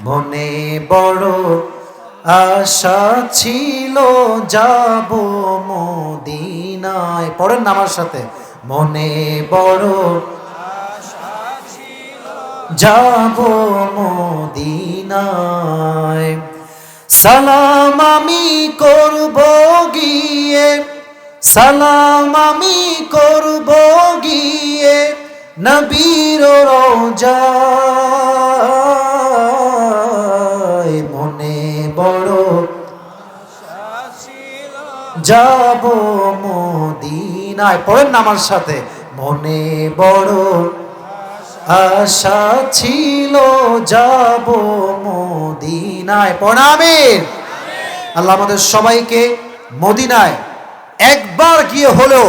মনে বড় আশা ছিল, যাব মদিনায়। পড়েন না আমার সাথে। মনে বড় যাব মদিনায়। সালাম আমি করব গিয়ে, সালাম আমি করব গিয়ে, নবীর রোজায় যাব মদিনায়। পড়েন না আমার সাথে। মনে বড় আশা ছিল যাব মদিনায়। প্রণামে আল্লাহ আমাদের সবাইকে মদিনায় একবার গিয়ে হলেও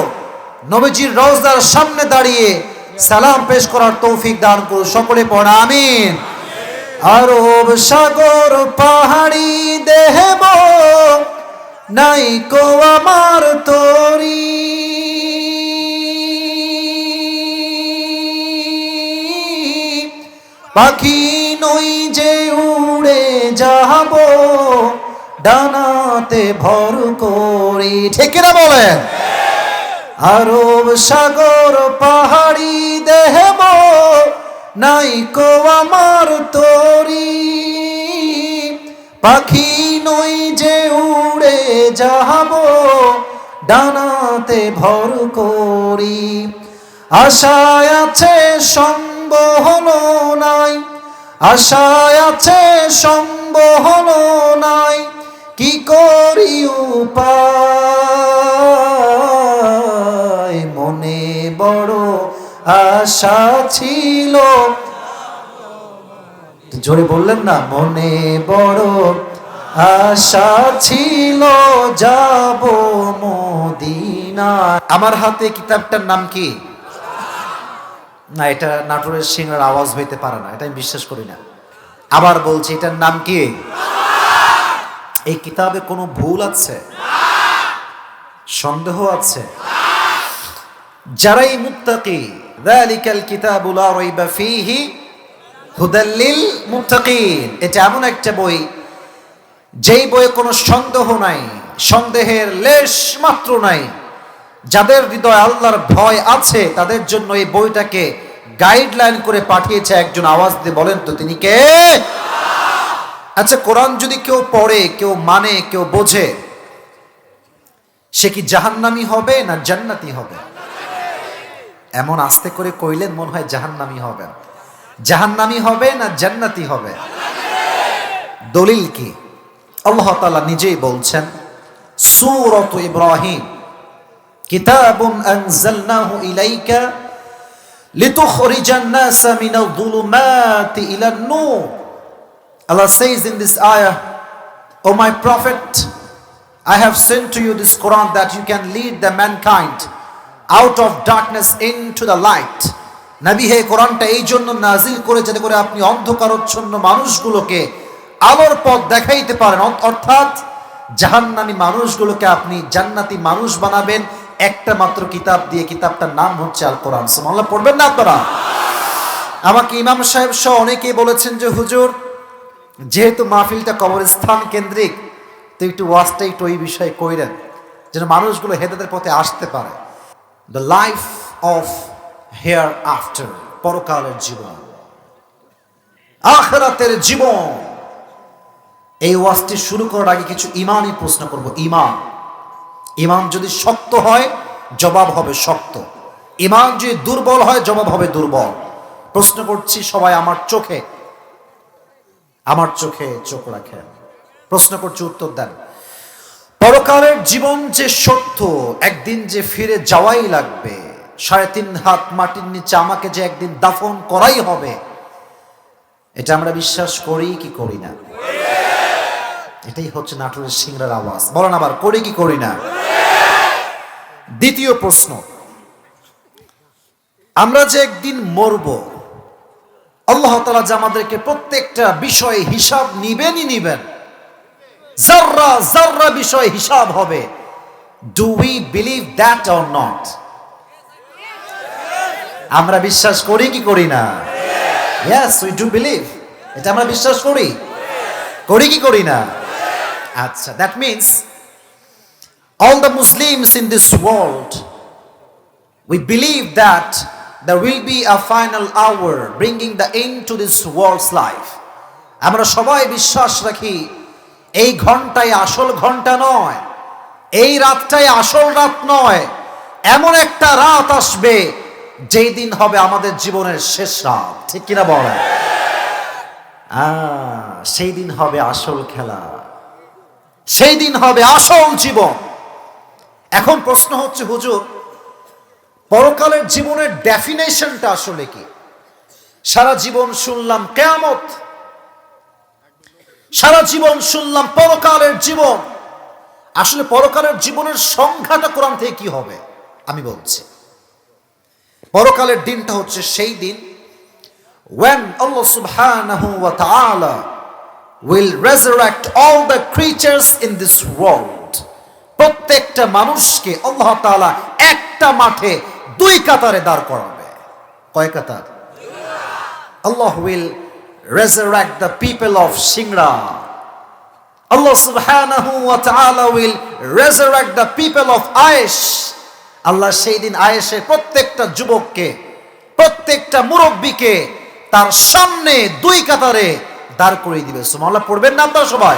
নবীজির রওজার সামনে দাঁড়িয়ে সালাম পেশ করার তৌফিক দান করুন। সকলে প্রণামিন আরব সাগর পাহাড়ি দেহব নাই কো আমার তরি। পাখি নই যে উড়ে যাব, ডানাতে ভর করি। ঠিক না বলেন? আরব সাগর পাহাড়ি দেহব নাই কো আমার তরি। পাখি নই যে উড়ে যাব ডানাতে ভর করি। আশায় আছে সঙ্গ হলো নাই, আশায় আছে সঙ্গ হলো নাই, কি করি উপায়? মনে বড় আশা ছিল জোরে বললেন না, মনে বড় আশা ছিল যাব মদিনা আমার হাতে কিতাবটার নাম কি? না, এটা নাটোরের সিংহের আওয়াজ হইতে পারে না, এটা আমি বিশ্বাস করি না। আবার বলছি, এটার নাম কি? এই কিতাবে কোনো ভুল আছে? সন্দেহ আছে? যারাই মুত্তাকি যালিকাল কিতাবু লা রাইবা ফীহি হুদাল্লিল মুত্তাকিন। এটা এমন একটা বই, যেই বইয়ে কোনো সন্দেহ নাই, সন্দেহের লেশ মাত্র নাই। যাদের হৃদয় আল্লাহর ভয় আছে, তাদের জন্য এই বইটাকে গাইডলাইন করে পাঠিয়েছে একজন আওয়াজ দিয়ে বলেন তো, তিনি কে? আচ্ছা কোরআন যদি কেউ পড়ে, কেউ মানে কেউ বোঝে, সে কি জাহান্নামি হবে না জান্নাতি হবে? এমন আস্তে করে কইলেন, মনে হয় জাহান্নামি হবে জাহান্নামি হবে না জান্নাতি হবে দলিল কি আল্লাহ তাআলা নিজেই বলছেন সূরাত ইব্রাহিম কিতাবুন আনজালনাহু ইলাইকা লিতুখরিজান নাসা মিনাল যুলুমাতি ইলান নূর Allah says in this ayah, O my prophet, I have sent to you this Quran that you can lead the mankind out of darkness into the light. নবী হে, কোরআনটা এই জন্য নাজিল করে যাতে করে আপনি অন্ধকারচ্ছন্ন মানুষগুলোকে আলোর পথ দেখাইতে পারেন। অর্থাৎ জাহান্নামী মানুষগুলোকে আপনি জান্নাতি মানুষ বানাবেন। একটা মাত্র কিতাব দিয়ে কিতাবটার নাম হচ্ছে আল কোরআন সুবহানাল্লাহ, পড়বেন না আপনারা? আমাকে ইমাম সাহেব সহ অনেকেই বলেছেন যে, হুজুর, যেহেতু মাহফিলটা কবরস্থান কেন্দ্রিক, তো একটু ওয়াজটা একটু ওই বিষয়ে কইরেন, যেন মানুষগুলো হেদাদের পথে আসতে পারে। The life of hereafter পরকালের জীবন, আখরাতের জীবন। এই ওয়াজটি শুরু করার আগে কিছু ইমানই প্রশ্ন করব। ইমান ইমান যদি শক্ত হয়, জবাব হবে শক্ত। ইমান যদি দুর্বল হয়, জবাব হবে দুর্বল। প্রশ্ন করছি সবাই, আমার চোখে আমার চোখে চোখ রাখেন। প্রশ্ন করছি উত্তর দেন। পরকালের জীবন যে সত্য, একদিন যে ফিরে যাওয়াই লাগবে। সাড়ে তিন হাত মাটির নিচে আমাকে যে একদিন দাফন করাই হবে, এটা আমরা বিশ্বাস করি কি করি না? এটাই হচ্ছে নাটোরের সিংড়ার আওয়াজ। বলেন আবার, করি কি করি না? দ্বিতীয় প্রশ্ন, আমরা যে একদিন মরব, আল্লাহ তালা যে আমাদেরকে প্রত্যেকটা বিষয়ে হিসাব নিবেনই নিবেন। জাররা জাররা বিষয়ে হিসাব হবে do we believe that or not আমরা বিশ্বাস করি কি করি না? ইয়েস উই ডু বিলিভ এটা আমরা বিশ্বাস করি? করি কি করি না? আচ্ছা that means all the Muslims in this world, we believe that there will be a final hour bringing the end to this world's life আমরা সবাই বিশ্বাস রাখি এই ঘন্টায় আসল ঘণ্টা নয় এই রাতটাই আসল রাত নয় এমন একটা রাত আসবে যেই দিন হবে আমাদের জীবনের শেষ রাত, ঠিক কিনা বলেন? সেই দিন হবে আসল খেলা। সেই দিন হবে আসল জীবন। এখন প্রশ্ন হচ্ছে, হুজুর, পরকালের জীবনের ডেফিনেশনটা আসলে কি? সারা জীবন শুনলাম কেয়ামত, সারা জীবন শুনলাম পরকালের জীবন। আসলে পরকালের জীবনের সংখ্যাটা কোরআন থেকে কি হবে? আমি বলছি। পরকালের দিনটা হচ্ছে সেই দিন when Allah subhanahu wa ta'ala will resurrect all the creatures in this world প্রত্যেকটা মানুষকে আল্লাহ তাআলা একটা মাঠে দুই কাতারে দাঁড় করাবে কয় কাতার আল্লাহ will resurrect the people of Shingra Allah subhanahu wa ta'ala will resurrect the people of Aish আল্লাহ সেই দিন আয়েশের প্রত্যেকটা যুবককে, প্রত্যেকটা মুরব্বীকে তার সামনে দুই কাতারে দাঁড় করিয়ে দিবে। সুবহানাল্লাহ, পড়বেন না আপনারা সবাই?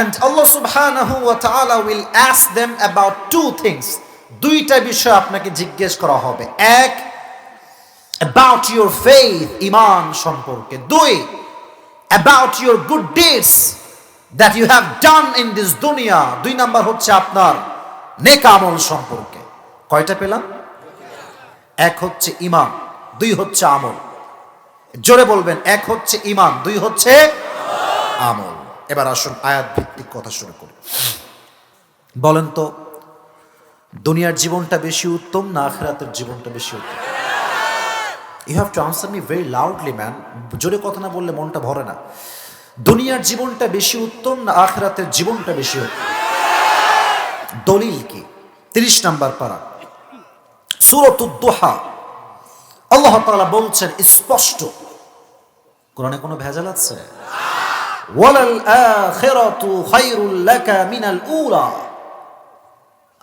And Allah subhanahu wa ta'ala will ask them about two things. দুইটা বিষয় আপনাকে জিজ্ঞেস করা হবে। এক about your faith ইমান সম্পর্কে। দুই about your good deeds that you have done in this দুনিয়া। দুই নাম্বার হচ্ছে আপনার নেক আমল সম্পর্কে। কয়টা পেলাম? এক হচ্ছে ইমান দুই হচ্ছে আমল। জোরে বলবেন, এক হচ্ছে ইমান দুই হচ্ছে আমল। এবার আসুন আয়াত ভিত্তিক কথা শুরু করি। বলেন তো, দুনিয়ার জীবনটা বেশি উত্তম না আখেরাতের জীবনটা বেশি উত্তম? You have to answer me very loudly man জোরে কথা না বললে মনটা ভরে না। দুনিয়ার জীবনটা বেশি উত্তম না আখেরাতের জীবনটা বেশি উত্তম? দলিল কি তিরিশ নাম্বার পারা সুরতুদ্দোহা আল্লাহ তাআলা বলছেন স্পষ্ট কোরআনে কোনো ভেজাল আছে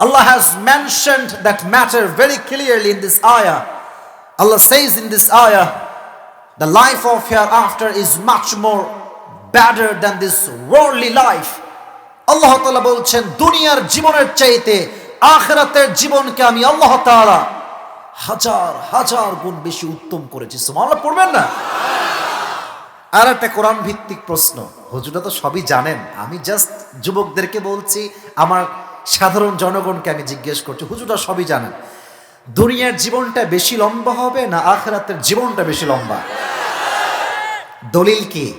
Allah has mentioned that matter very clearly in this ayah. Allah says in this ayah, the life of hereafter is much more better than this worldly life. আল্লাহ তাআলা বলছেন, দুনিয়ার জীবনের চাইতে আখিরাতের জীবনকে আমি আল্লাহ তাআলা হাজার হাজার গুণ বেশি উত্তম করেছি। সুবহানাল্লাহ, পড়বেন না? আর একটা কোরআন ভিত্তিক প্রশ্ন। হুজুরা তো সবই জানেন। আমি জাস্ট যুবকদেরকে বলছি, আমার সাধারণ জনগণকে আমি জিজ্ঞেস করছি হুজুরা সবই জানেন। দুনিয়ার জীবনটা বেশি লম্বা হবে না আখরাতের জীবনটা বেশি লম্বা? দলিল কি?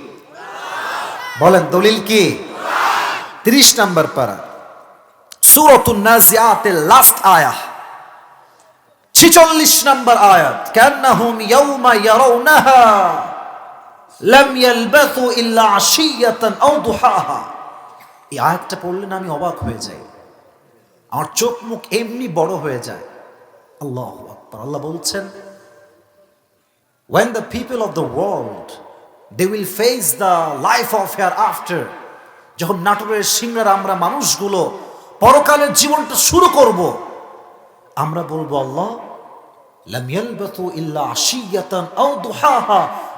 বলেন, দলিল কি? তিরিশ নাম্বার পারা। সুরতুন নাজিয়াতের লাস্ট আয়া ছিচল্লিশ নাম্বার আয়াত, কান্নাহুম ইয়াউমা ইয়ারাউনাহা, লাম ইল্লা আশিয়াতান আও দুহাহা। এই আয়াতটা পড়লে না আমি অবাক হয়ে যাই। আমার চোখ মুখ এমনি বড় হয়ে যায়। আল্লাহ আকবার। আল্লাহ বলছেন, when the people of the world, they will face the life of hereafter যখন নাটোরের সিংহার আমরা মানুষগুলো পরকালের জীবনটা শুরু করব, আমরা বলব, আল্লাহ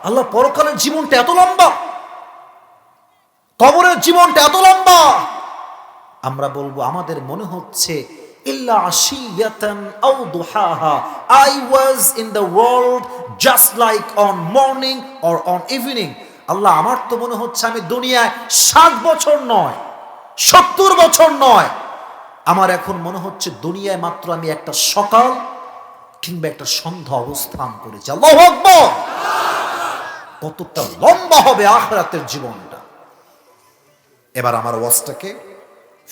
আল্লাহ, পরকালের জীবনটা এত লম্বা, কবরের জীবনটা এত লম্বা। আমরা বলব, আমাদের মনে হচ্ছে, ইল্লা আশিয়াতান আও দুহাহা। I was in the world just like on morning or on evening আল্লাহ, আমার তো মনে হচ্ছে আমি দুনিয়ায় ষাট বছর নয়, সত্তর বছর নয়। আমার এখন মনে হচ্ছে দুনিয়ায় মাত্র আমি একটা সকাল কিংবা একটা সন্ধ্যা অবস্থান করেছি। আল্লাহ কতটা লম্বা হবে আখরাতের জীবনটা। এবার আমার ওয়াজটাকে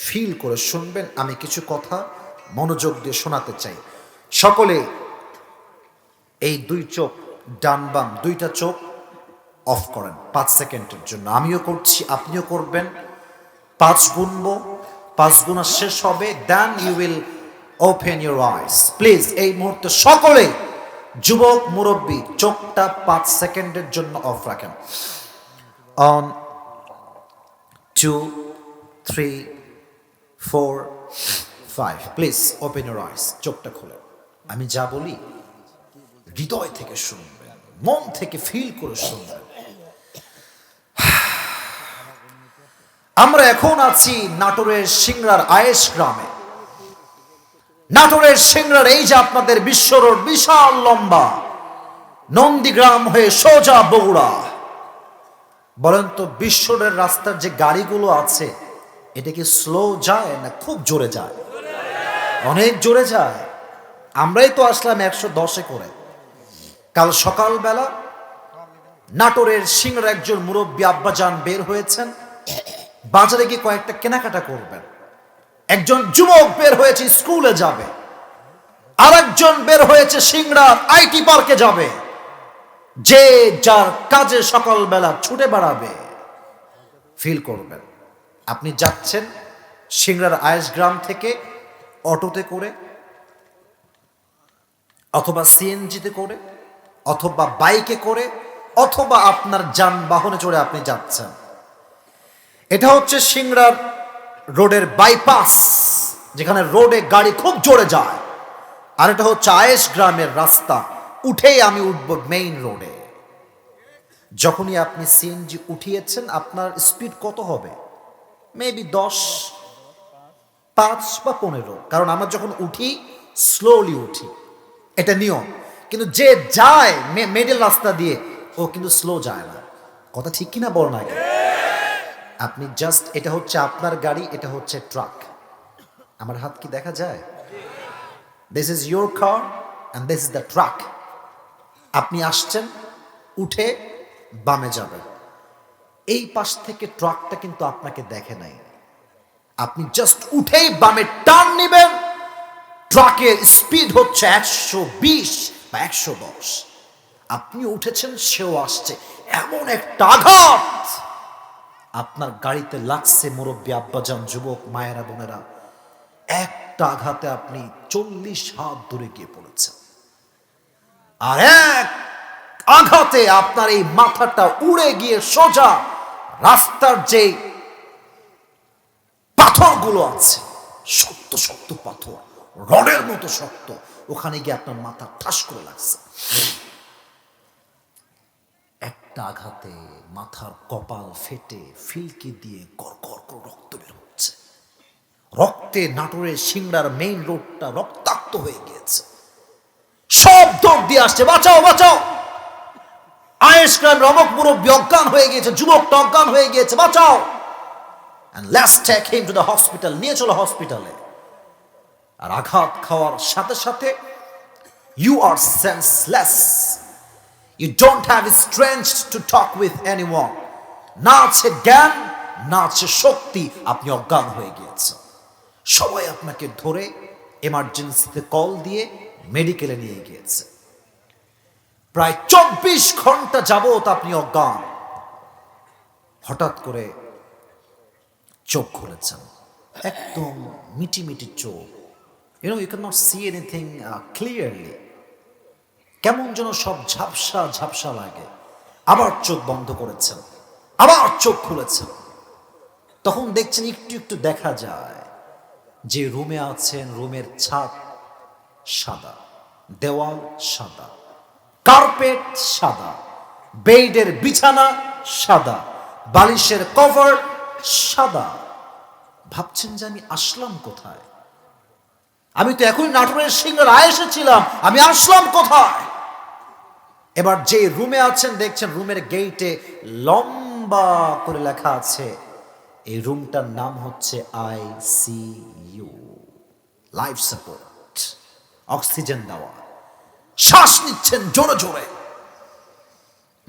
ফিল করে শুনবেন, আমি কিছু কথা মনোযোগ দিয়ে শোনাতে চাই। সকলে এই দুই চোখ, ডান বাম দুইটা চোখ অফ করেন। পাঁচ সেকেন্ডের জন্য। আমিও করছি, আপনিও করবেন। পাঁচ গুনব, পাঁচ গুণা শেষ হবে। Then you will open your eyes please এই মুহূর্তে সকলে যুবক, মুরব্বী, চোখটা পাঁচ সেকেন্ডের জন্য অফ রাখেন। One two three four five please open your eyes চোখটা খুলে আমি যা বলি, হৃদয় থেকে শুনবেন, মন থেকে ফিল করে শুনবেন। আমরা এখন আছি নাটোরের সিংড়ার আয়েশ গ্রামে। নাটোরের সিংড়ার এই যে আপনাদের বিশ্ব রোড বিশাল লম্বা, নন্দীগ্রাম হয়ে সোজা বগুড়া। বলেন তো, বিশ্ব রোডের রাস্তার যে গাড়িগুলো আছে, এটা কি স্লো যায় না খুব জোরে যায়? অনেক জোরে যায়। আমরাই তো আসলাম একশো দশে করে। কাল সকালবেলা নাটোরের সিংড়ার একজন মুরব্বী আব্বাজান বের হয়েছেন। বাজারে গিয়ে কয়েকটা কেনাকাটা করবেন। একজন যুবক বের হয়েছে, স্কুলে যাবে। আর একজন বের হয়েছে, সিংড়া আইটি পার্কে যাবে। যে যার কাজে সকালবেলা ছুটে বেড়াবে, ফিল করবেন। আপনি যাচ্ছেন সিংড়ার আয়েস গ্রাম থেকে অটোতে করে, অথবা সিএনজিতে করে, অথবা বাইকে করে, অথবা আপনার যানবাহনে চড়ে আপনি যাচ্ছেন। এটা হচ্ছে সিংড়ার রোডের বাইপাস যেখানে রোডে গাড়ি খুব জোরে যায়। আর এটা হচ্ছে আয়েশ গ্রামের রাস্তা, উঠেই আমি উঠব মেইন রোডে যখনই আপনি সিএনজি উঠিয়েছেন, আপনার স্পিড কত হবে? মেবি দশ, পাঁচ বা পনেরো। কারণ আমরা যখন উঠি স্লোলি উঠি। এটা নিয়ম। কিন্তু যে যায় মিডল রাস্তা দিয়ে, ও কিন্তু স্লো যায় না। কথা ঠিক কিনা বল না আপনি জাস্ট এটা হচ্ছে আপনার গাড়ি, এটা হচ্ছে ট্রাক আমার হাত কি দেখা যায়? This is your car and this is the truck আপনি আসছেন, উঠে বামে যাবেন। এই পাশ থেকে ট্রাকটা কিন্তু আপনাকে দেখে নাই। আপনি জাস্ট উঠেই বামে টার্ন নেবেন। ট্রাকের স্পিড হচ্ছে একশো বিশ বা একশো দশ। আপনি উঠেছেন, সেও আসছে। এমন একটা আঘাত! আপনার গাড়িতে লাগছে মুরব্বী আব্বাজান যুবক, মায়েরা, বোনেরা। একটা আঘাতে আপনি চল্লিশ হাত দূরে গিয়ে পড়েছেন। আর এক আঘাতে আপনার এই মাথাটা উড়ে গিয়ে সোজা রাস্তার যে পাথরগুলো আছে, শক্ত শক্ত পাথর, রডের মতো শক্ত, ওখানে গিয়ে আপনার মাথা ঠাস করে লাগছে। একটা আঘাতে মাথার কপাল ফেটে ফিলকি দিয়ে গড় করে রক্ত বের হচ্ছে। রক্তে নাটোরের সিংড়ার মেইন রোডটা রক্তাক্ত হয়ে গিয়েছে। সব দৌড় দিয়ে আসছে, বাঁচাও বাঁচাও। আয়েশ খান রমক মুরব্বী অজ্ঞান হয়ে গিয়েছে, যুবকটা অজ্ঞান হয়ে গিয়েছে, বাঁচাও। Take him to the hospital, নিয়ে চলো হসপিটালে আর আঘাত খাওয়ার সাথে সাথে you are senseless you don't have strength to talk with anyone না আছে জ্ঞান না আছে শক্তি আপনি অজ্ঞান হয়ে গিয়েছেন। সবাই আপনাকে ধরে এমার্জেন্সিতে কল দিয়ে মেডিকেলে নিয়ে গিয়েছে। প্রায় চব্বিশ ঘণ্টা যাবত আপনি অজ্ঞান। হঠাৎ করে চোখ খুলেছেন। একদম মিটি মিটি চোখ। You know you can not see anything clearly কেমন যেন সব ঝাপসা ঝাপসা লাগে। আবার চোখ বন্ধ করেছেন, আবার চোখ খুলেছেন। তখন দেখছেন একটু একটু দেখা যায় যে রুমে আছেন, রুমের ছাদ সাদা, দেওয়াল সাদা, কার্পেট সাদা, বেডের বিছানা সাদা, বালিশের কভার সাদা। ভাবছেন যে আমি আসলাম কোথায়? আমি তো এখনই নাটোরের সিংহের আয় এসেছিলাম। আমি আসলাম কোথায়? এবার যে রুমে আছেন, দেখছেন রুমের গেইটে লম্বা করে লেখা আছে, এই রুমটার নাম হচ্ছে I C U. Life support oxygen দেওয়া। শ্বাস নিচ্ছেন জোরে জোরে।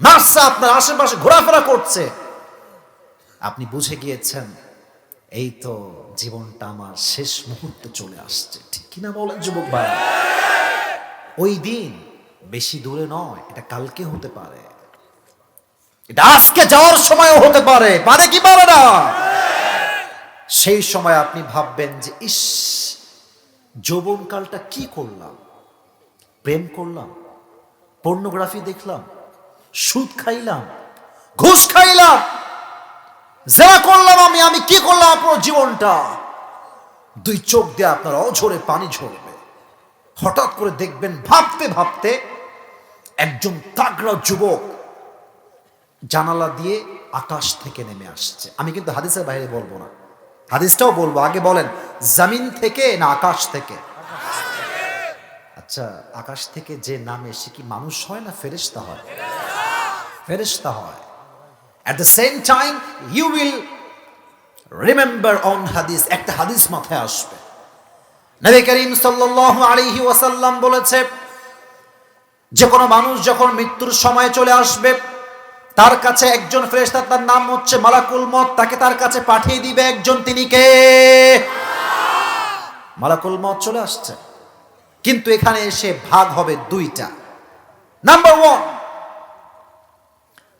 নার্সা আপনার আশেপাশে ঘোরাফেরা করছে। আপনি বুঝে গিয়েছেন, এই তো জীবনটা আমার শেষ মুহূর্তে চলে আসছে। কিনা বলেন যুবক ভাই? ওই দিন বেশি দূরে নয়, এটা কালকে হতে পারে। এটা আজকে যাওয়ার সময়ও হতে পারে পারে কি পারে না? সেই সময় আপনি ভাববেন যে, ইস যৌবনকালটা কি করলাম? প্রেম করলাম, পর্নোগ্রাফি দেখলাম, সুদ খাইলাম, ঘুষ খাইলাম যা করলাম আমি আমি কি করলাম আপনার জীবনটা? দুই চোখ দিয়ে আপনার অঝরে পানি ঝরবে। হঠাৎ করে দেখবেন ভাবতে ভাবতে একজন তাগড়া যুবক জানালা দিয়ে আকাশ থেকে নেমে আসছে। আমি কিন্তু হাদিসের বাইরে বলব না। হাদিসটাও বলব। আগে বলেন, জামিন থেকে না আকাশ থেকে? আচ্ছা আকাশ থেকে যে নামে, সে কি মানুষ হয় না ফেরেশতা হয়? ফেরেশতা হয়। At the same time you will remember on হাদিস একটা হাদিস মাথায় আসবে। নবী করিম সাল্লাল্লাহু আলাইহি ওয়াসাল্লাম বলেছে, যে কোনো মানুষ যখন মৃত্যুর সময় চলে আসবে, তার কাছে একজন ফেরেশতা, তার নাম হচ্ছে মালাকুল মত তাকে তার কাছে পাঠিয়ে দিবে একজন, তিনি কে? মালাকুল মত চলে আসছে। কিন্তু এখানে এসে ভাগ হবে দুইটা। Number one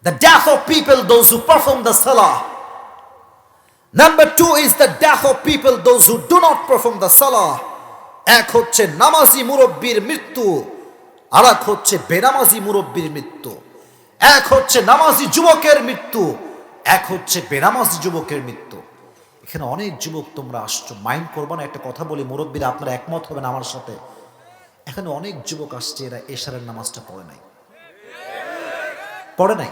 the death of people, those who perform the salah number two is the death of people, those who do not perform the salah. এক হচ্ছে নামাজি মুরব্বীর মৃত্যু আর এক হচ্ছে বেনামাজি মুরব্বীর মৃত্যু। এক হচ্ছে নামাজি যুবকের মৃত্যু, এক হচ্ছে বেনামাজি যুবকের মৃত্যু। এখানে অনেক যুবক তোমরা আসছো মাইন্ড করব না, একটা কথা বলি, মুরব্বীরা আপনারা একমত হবেন আমার সাথে? এখানে অনেক যুবক আসছে, এরা এশারের নামাজটা পড়ে নাই। পড়ে নাই?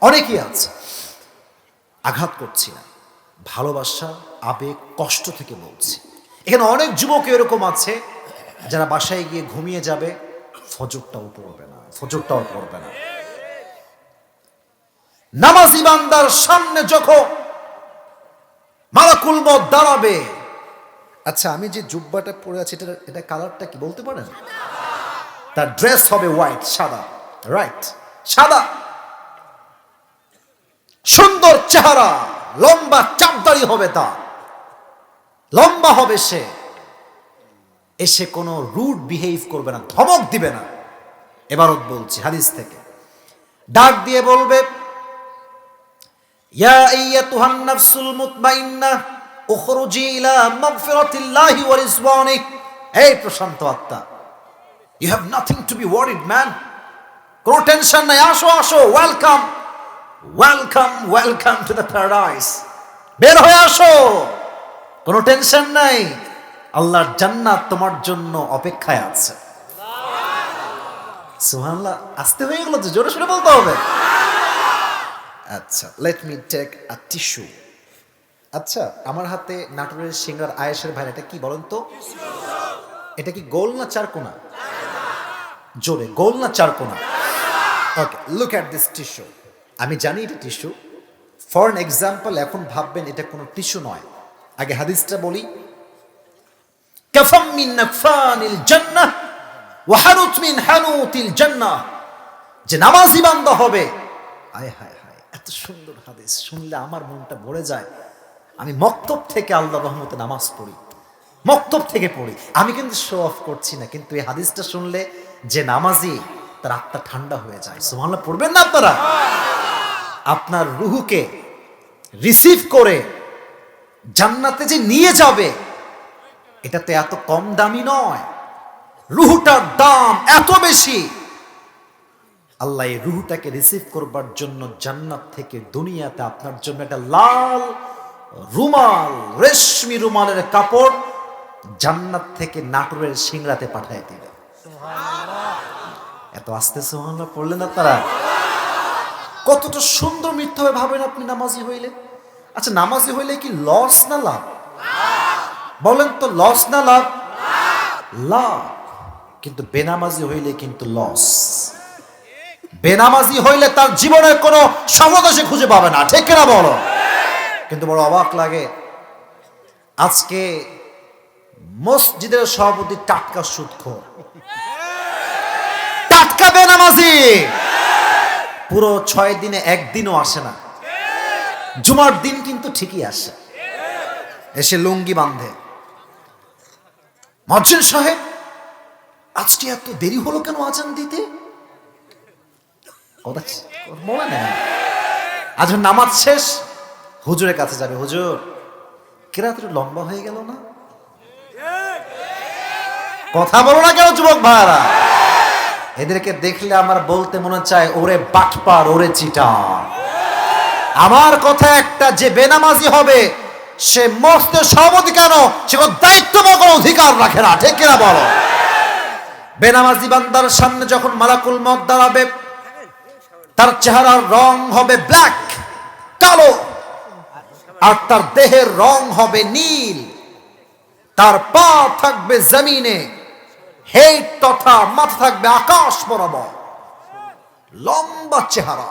অনেকেই আছে। আঘাত করছি না। ভালোবাসা, আবেগ, কষ্ট থেকে বলছি। এখানে অনেক যুবক এরকম আছে, যারা বাসায় গিয়ে ঘুমিয়ে যাবে, ফজরটাও পড়বে না, ফজরটাও পড়বে না। নামাজি বান্দার সামনে যখন মালাকুল মত দাঁড়াবে আচ্ছা আমি যে জুব্বাটা পরে আছি এটা এটা কালারটা কি বলতে পারেন? তার ড্রেস হবে হোয়াইট, সাদা, রাইট, সাদা। সুন্দর চেহারা, লম্বা চাপদারি হবে তা। লম্বা হবে সে। এসে কোনো রুড বিহেভ করবে না, ধমক দিবে না। এবারত বলছি হাদিস থেকে। ডাক দিয়ে বলবে প্রশান্ত আত্মা নাই। আসো আসো welcome welcome welcome to the paradise বের হয়ে আসো। কোনো টেনশন নাই। আল্লাহর জান্নাত তোমার জন্য অপেক্ষায় আছে। সুবহানাল্লাহ, আসতে হয়ে গেল জোরে সোরে বলতে হবে। আচ্ছা let me take a tissue আচ্ছা আমার হাতে নাটোরের সিংহার আয়েশের ভাই এটা কি বলেন তো? এটা কি গোল না চারকোনা জোরে, গোল না চারকোনা okay look at this tissue আমি জানি এটা টিস্যু ফর এন এক্সাম্পল এখন ভাববেন এটা কোনো টিস্যু নয়। আগে হাদিসটা বলি। যে নামাজি বান্দা হবে। আয় হায় হায়, এত সুন্দর হাদিস। শুনলে আমার মনটা ভরে যায়। আমি মক্তব থেকে আল্লাহ রহমতে নামাজ পড়ি। মক্তব থেকে পড়ি। আমি কিন্তু শো অফ করছি না। কিন্তু এই হাদিসটা শুনলে যে নামাজি, তার আত্মা ঠান্ডা হয়ে যায়। সুবহানাল্লাহ, পড়বেন না আপনারা? আপনার রুহুকে রিসিভ করে জান্নাতে যে নিয়ে যাবে এটাতে এত কম দামি নয়। রুহুটার দাম এত বেশি। আল্লাহ এই রুহুটাকে রিসিভ করবার জন্য জান্নাত থেকে দুনিয়াতে আপনার জন্য একটা লাল রুমাল রেশমি রুমালের কাপড় জান্নাত থেকে নাটোরের সিংড়াতে পাঠায় দিবে। এত আস্তে সোহান্লা পড়লেন আপনারা? কতটা সুন্দর মৃত্যু হবে ভাবেন আপনি নামাজি হইলে? আচ্ছা নামাজি হইলে কি লস না লাভ? বলেন তো লস না লাভ? লাভ। কিন্তু বেনামাজি হইলে কিন্তু লস। বেনামাজি হইলে তার জীবনের কোনো সফলতা সে খুঁজে পাবে না, ঠিক কিনা বলো? কিন্তু বড় অবাক লাগে, আজকে মসজিদের সভাপতি টাটকা সুদখোর। টাটকা বেনামাজি! পুরো ছয় দিনে একদিনও আসে না। জুমার দিন কিন্তু ঠিকই আসে। এসে লুঙ্গি বাঁধে। মজ্জিন সাহেব আজকে এত দেরি হলো কেন আজান দিতে? কথা বলে না। আজ নামাজ শেষ, হুজুরের কাছে যাবে। হুজুর কেরাত একটু লম্বা হয়ে গেল না? কথা বলো না কেন, যুবক ভাইরা। এদেরকে দেখলে আমার বলতে মনে চায়, ওরে বাটপার, ওরে চিটা আমার কথা একটা, যে বেনামাজি হবে, সে মস্ত সভাপতি কেন? সে কোনো দায়িত্ব বা কোনো অধিকার রাখে না, ঠিক কিনা বলো? বেনামাজি বান্দার সামনে যখন মালাকুল মত দাঁড়াবে, তার চেহারার রং হবে ব্ল্যাক, কালো, আর তার দেহের রং হবে নীল। তার পা থাকবে জমিনে। হেড তথা মাথা থাকবে আকাশ বরাবর। লম্বা চেহারা।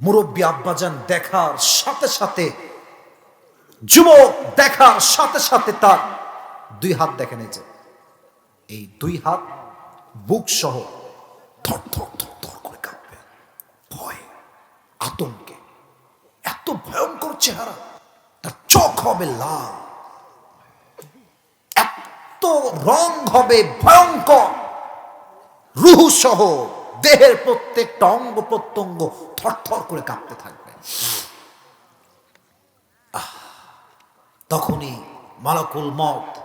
মুরব্বী আব্বাজান দেখার সাথে সাথে, যুবক দেখার সাথে সাথে তার দুই হাত দেখেন এই যে এই দুই হাত বুক সহ থর থর থর থর করে কাঁপবে। ভয়, আতঙ্কে। এত ভয়ঙ্কর চেহারা। তার চোখ হবে লাল। রং হবে ভয়ঙ্কর। রুহু সহ দেহের প্রত্যেকটা অঙ্গ প্রত্যঙ্গ থরথর করে কাঁপতে থাকবে। তখনই মালাকুল মত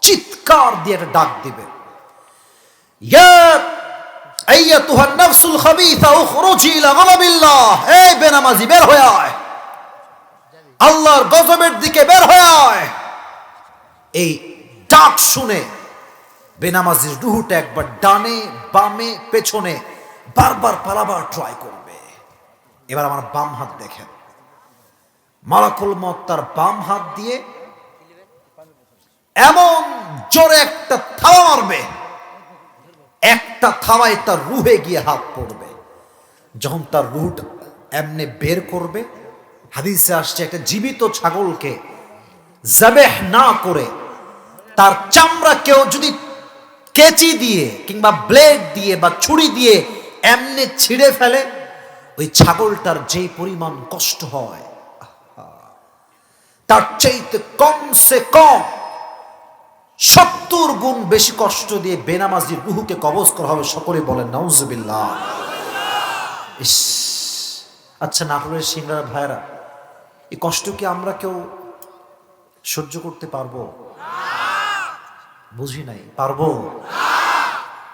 চিৎকার দিয়ে একটা ডাক দিবে। আল্লাহর গজবের দিকে বের হয়ে আয়। এই ডাক শুনে। বেনামাজির রুহুটা একবার ডানে, বামে, পেছনে বারবার পালাবার ট্রাই করবে। এবার আমার বাম হাত দেখেন। মালাকুল মত তার বাম হাত দিয়ে এমন জোরে একটা থাওয়া মারবে। একটা থাওয়ায় তার রুহে গিয়ে হাত পড়বে। যখন তার রুহটা এমনি বের করবে, হাদিসে আসছে একটা জীবিত ছাগলকে জাবেহ না করে তার চামড়া কেউ যদি কেচি দিয়ে কিংবা ব্লেড দিয়ে বা ছুরি দিয়ে এমনি ছিঁড়ে ফেলে, ওই ছাগলটার যে পরিমাণ কষ্ট হয় তার চাইতে কমসে কম সত্তর গুণ বেশি কষ্ট দিয়ে বেনামাজির রুহুকে কবজ করা হবে সকলে বলেন, নাউজুবিল্লাহ। ইস আচ্ছা নাটোরের সিংড়ার ভাইরা এই কষ্ট কি আমরা কেউ সহ্য করতে পারব? বুঝি নাই, পারব?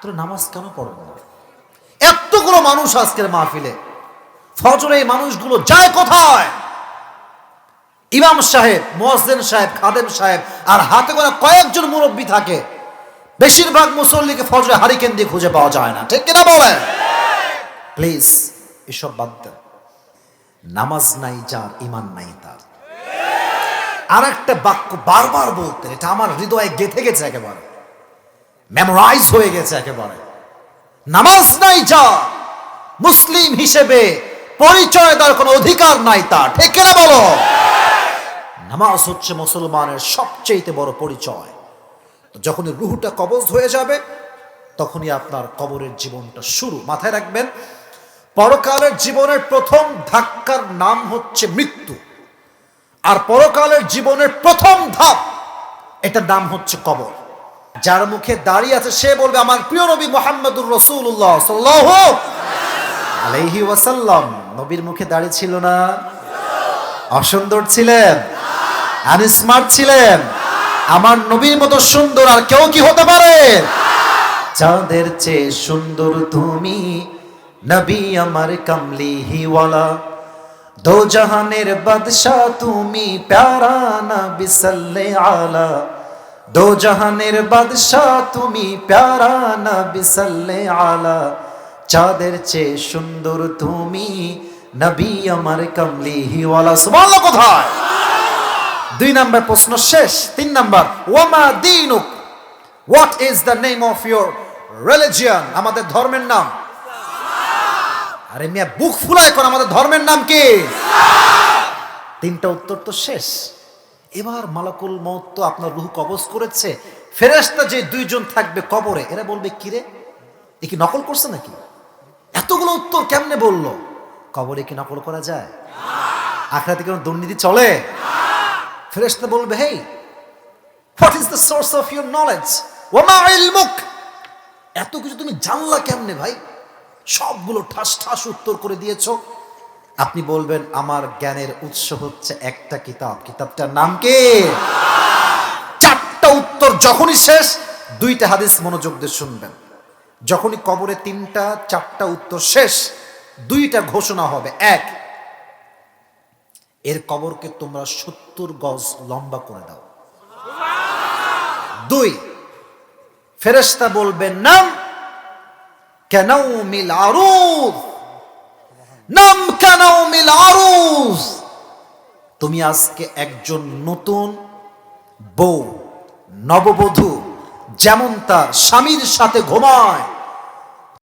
তোরা নামাজ কেন পড়ো না? এতগুলো মানুষ আজকের মাহফিলে। ফজরে এই মানুষগুলো যায় কোথায়? ইমাম সাহেব, মোয়াজ্জেন সাহেব, খাদেম সাহেব আর হাতে করে কয়েকজন মুরব্বী থাকে। বেশিরভাগ মুসল্লিকে ফজরে হারিকেন দিয়ে খুঁজে পাওয়া যায় না। ঠিক কিনা বলেন? প্লিজ এসব বাদ দেন। নামাজ নাই যার ইমান নাই তার। আর একটা বাক্য বারবার বলতে এটা আমার হৃদয়ে গেথে গেছে একেবারে। মেমোরাইজ হয়ে গেছে একেবারে। নামাজ নাই যা, মুসলিম হিসেবে পরিচয় দেওয়ার কোনো অধিকার নাই তার ঠিক কিনা বলো? নামাজ হচ্ছে মুসলমানের সবচেয়ে বড় পরিচয়। তো যখনই রুহুটা কবজ হয়ে যাবে, তখনই আপনার কবরের জীবনটা শুরু। মাথায় রাখবেন, পরকালের জীবনের প্রথম ধাক্কার নাম হচ্ছে মৃত্যু। আর পরকালের জীবনের প্রথম ধাপ, এটার নাম হচ্ছে কবর। যার মুখে দাঁড়িয়ে আছে, সে বলবে, আমার প্রিয় নবী মোহাম্মদুর রসুল্লাহ সাল্লাহ আলাইহি ওয়াসাল্লাম। নবীর মুখে দাঁড়িয়ে ছিল না? অসুন্দর ছিলেন? আনস্মার্ট ছিলেন? আমার নবীর মতো সুন্দর আর কেউ কি হতে পারে? চাঁদের চেয়ে সুন্দর তুমি, নবী আমার কামলি হিওয়ালা দো জাহানের বাদশাহ তুমি প্যারা নবী সাল্লে আলা দো জাহানের বাদশাহ তুমি প্যারা নবী সাল্লে আলা চাঁদের চেয়ে সুন্দর তুমি নবী আমার কামলি হিওয়ালা সুবহানাল্লাহ কোথায় দুই নাম্বার প্রশ্ন শেষ তিন নাম্বার ওয়ামা দিনুক what is the name of your religion আমাদের ধর্মের নাম। আরে মিয়া, বুক ফুলায় কোন আমাদের ধর্মের নাম কি? তিনটা উত্তর তো শেষ। এবার মালাকুল মৌত তো আপনার রুহ কবজ করেছে। ফেরেশতা যে দুইজন থাকবে কবরে, এরা বলবে, কিরে, এ কি নকল করছে নাকি? এতগুলো উত্তর কেমনে বলল? কবরে কি নকল করা যায়? আখড়াতে কোনো দুর্নীতি চলে? ফেরেশতা বলবে, hey what is the source of your knowledge ওমা ইলমুক? এত কিছু তুমি জানলা কেমনে ভাই? সবগুলো ঠাস ঠাস উত্তর করে দিয়েছ। আপনি বলবেন, আমার জ্ঞানের উৎস হচ্ছে একটা কিতাব। কিতাবটার নাম কি? চারটা উত্তর যখনই শেষ, দুইটা হাদিস মনোযোগ দিয়ে শুনবেন। যখনই কবরে তিনটা, চারটা উত্তর শেষ, দুইটা ঘোষণা হবে। এক, এর কবরকে তোমরা সত্তর গজ লম্বা করে দাও। দুই ফেরেস্তা বলবেন নাম কেন মিল আরুজ। নাম কেন মিল আরুজ। তুমি আজকে একজন নতুন বউ, নববধূ, যেমন তার স্বামীর সাথে ঘুমায়